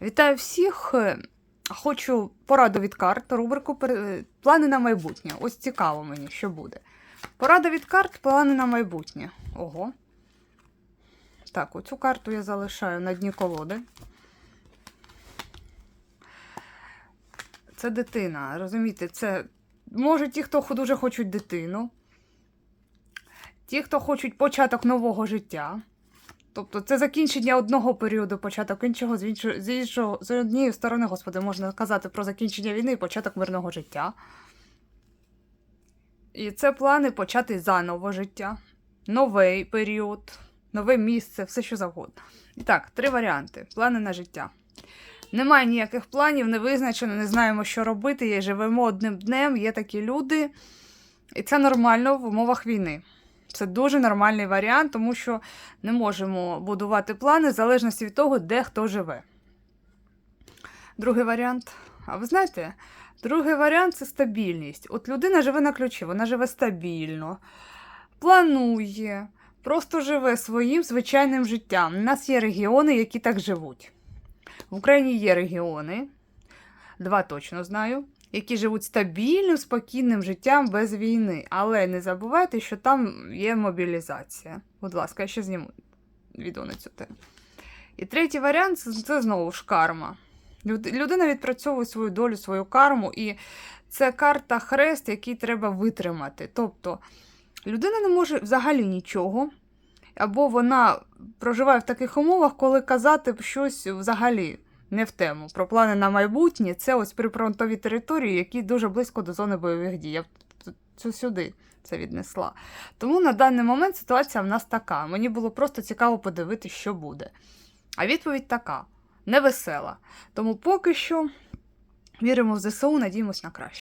Вітаю всіх! Е, Хочу пораду від карт, рубрику Плани на майбутнє. Ось цікаво мені, що буде. Порада від карт, плани на майбутнє. Ого. Так, оцю карту я залишаю на дні колоди. Це дитина. Розумієте, це може ті, хто дуже хочуть дитину, ті, хто хочуть початок нового життя. Тобто це закінчення одного періоду, початок іншого, з іншого, з іншого, з однієї сторони, господи, можна казати про закінчення війни і початок мирного життя. І це плани почати заново життя, новий період, нове місце, все що завгодно. І так, три варіанти: плани на життя. Немає ніяких планів, не визначено, не знаємо, що робити. Є, живемо одним днем, є такі люди. І це нормально в умовах війни. Це дуже нормальний варіант, тому що не можемо будувати плани в залежності від того, де хто живе. Другий варіант. А ви знаєте, другий варіант це стабільність. От людина живе на ключі, вона живе стабільно, планує, просто живе своїм звичайним життям. У нас є регіони, які так живуть. В Україні є регіони, два точно знаю, які живуть стабільним, спокійним життям без війни. Але не забувайте, що там є мобілізація. Будь ласка, я ще зніму відео на цю тему. І третій варіант це, знову ж карма. Людина відпрацьовує свою долю, свою карму, і це карта хрест, який треба витримати. Тобто людина не може взагалі нічого, або вона проживає в таких умовах, коли казати щось взагалі не в тему. Про плани на майбутнє це ось прифронтові території, які дуже близько до зони бойових дій. Я сюди це віднесла. Тому на даний момент ситуація в нас така. Мені було просто цікаво подивитися, що буде. А відповідь така: невесела. Тому поки що віримо в ЗСУ, надіємось на краще.